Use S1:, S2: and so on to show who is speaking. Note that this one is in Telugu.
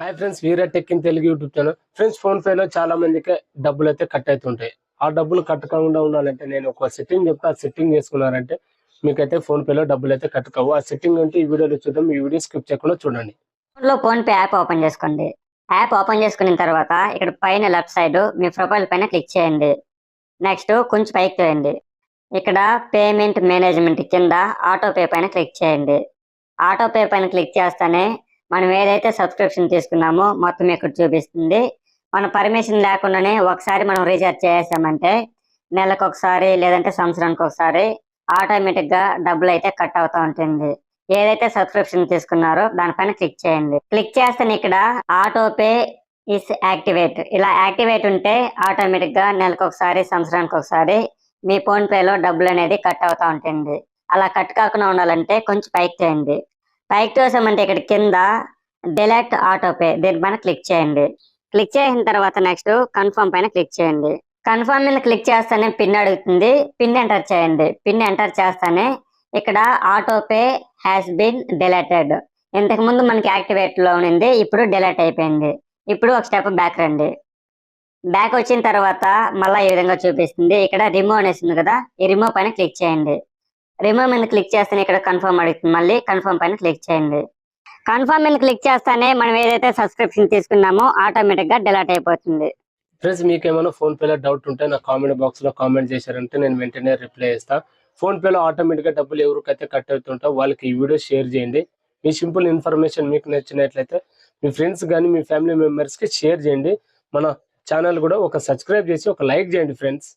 S1: Hi friends Veera tech in Telugu YouTube channel friends PhonePe లో చాలా మందికి డబ్బులు అయితే కట్ అవుతుంటాయి ఆ డబ్బులు కట్టకుండా ఉండాలంటే నేను ఒక సెట్టింగ్ చెప్తా. ఆ సెట్టింగ్ చేసుకున్నారంటే మీకైతే ఫోన్ పే లో డబ్బులు అయితే కట్టుకోవు ఆ సెట్టింగ్ అంటే ఈ వీడియోలో చూద్దాం. ఈ వీడియో స్కిప్ చేయకుండా చూడండి.
S2: ఫోన్లో ఫోన్ పే యాప్ ఓపెన్ చేసుకోండి. యాప్ ఓపెన్ చేసుకున్న తర్వాత ఇక్కడ పైన లెఫ్ట్ సైడ్ మీ ప్రొఫైల్ పైన క్లిక్ చేయండి. నెక్స్ట్ కొంచెం పైకి తోయండి. ఇక్కడ పేమెంట్ మేనేజ్మెంట్ కింద ఆటో పే పైన క్లిక్ చేయండి. ఆటో పే పైన క్లిక్ చేస్తేనే మనం ఏదైతే సబ్స్క్రిప్షన్ తీసుకున్నామో మొత్తం ఇక్కడ చూపిస్తుంది. మన పర్మిషన్ లేకుండానే ఒకసారి మనం రీఛార్జ్ చేసామంటే నెలకు ఒకసారి లేదంటే సంవత్సరానికి ఒకసారి ఆటోమేటిక్గా డబ్బులు అయితే కట్ అవుతూ ఉంటుంది. ఏదైతే సబ్స్క్రిప్షన్ తీసుకున్నారో దానిపైన క్లిక్ చేయండి. క్లిక్ చేస్తాను ఇక్కడ ఆటో పే ఇస్ యాక్టివేట్ ఇలా యాక్టివేట్ ఉంటే ఆటోమేటిక్గా నెలకు ఒకసారి సంవత్సరానికి ఒకసారి మీ ఫోన్పేలో డబ్బులు అనేది కట్ అవుతూ ఉంటుంది. అలా కట్ కాకుండా ఉండాలంటే కొంచెం పైకి చేయండి. పైకి అంటే ఇక్కడ కింద డిలెక్ట్ ఆటో పే దీనిపైన క్లిక్ చేయండి. క్లిక్ చేసిన తర్వాత నెక్స్ట్ కన్ఫర్మ్ పైన క్లిక్ చేయండి. కన్ఫర్మ్ మీద క్లిక్ చేస్తానే పిన్ అడుగుతుంది. పిన్ ఎంటర్ చేయండి. పిన్ ఎంటర్ చేస్తానే ఇక్కడ auto pay has been deleted ఇంతకు ముందు మనకి యాక్టివేట్లో ఉంది ఇప్పుడు డెలాట్ అయిపోయింది. ఇప్పుడు ఒక స్టెప్ బ్యాక్ రండి. బ్యాక్ వచ్చిన తర్వాత మళ్ళీ ఈ విధంగా చూపిస్తుంది. ఇక్కడ రిమూవ్ అనేసి ఉంది కదా ఈ రిమూవ్ పైన క్లిక్ చేయండి. రిమూవ్ మీద క్లిక్ చేస్తేనే ఇక్కడ కన్ఫర్మ్ అడుగుతుంది. మళ్ళీ కన్ఫర్మ్ పైన క్లిక్ చేయండి. కన్ఫర్మ్ మీద క్లిక్ చేస్తానే మనం ఏదైతే సబ్స్క్రిప్షన్ తీసుకున్నామో ఆటోమేటిక్గా డిలీట్ అయిపోతుంది.
S1: ఫ్రెండ్స్ మీకు ఏమైనా ఫోన్ పే లో డౌట్ ఉంటే నా కామెంట్ బాక్స్లో కామెంట్ చేశారంటే నేను వెంటనే రిప్లై చేస్తాను ఫోన్ పే లో ఆటోమేటిక్గా డబ్బులు ఎవరికైతే కట్ అవుతుంటో వాళ్ళకి ఈ వీడియో షేర్ చేయండి. మీ సింపుల్ ఇన్ఫర్మేషన్ మీకు నచ్చినట్లయితే మీ ఫ్రెండ్స్ కానీ మీ ఫ్యామిలీ మెంబర్స్కి షేర్ చేయండి. మన ఛానల్ కూడా ఒక సబ్స్క్రైబ్ చేసి ఒక లైక్ చేయండి ఫ్రెండ్స్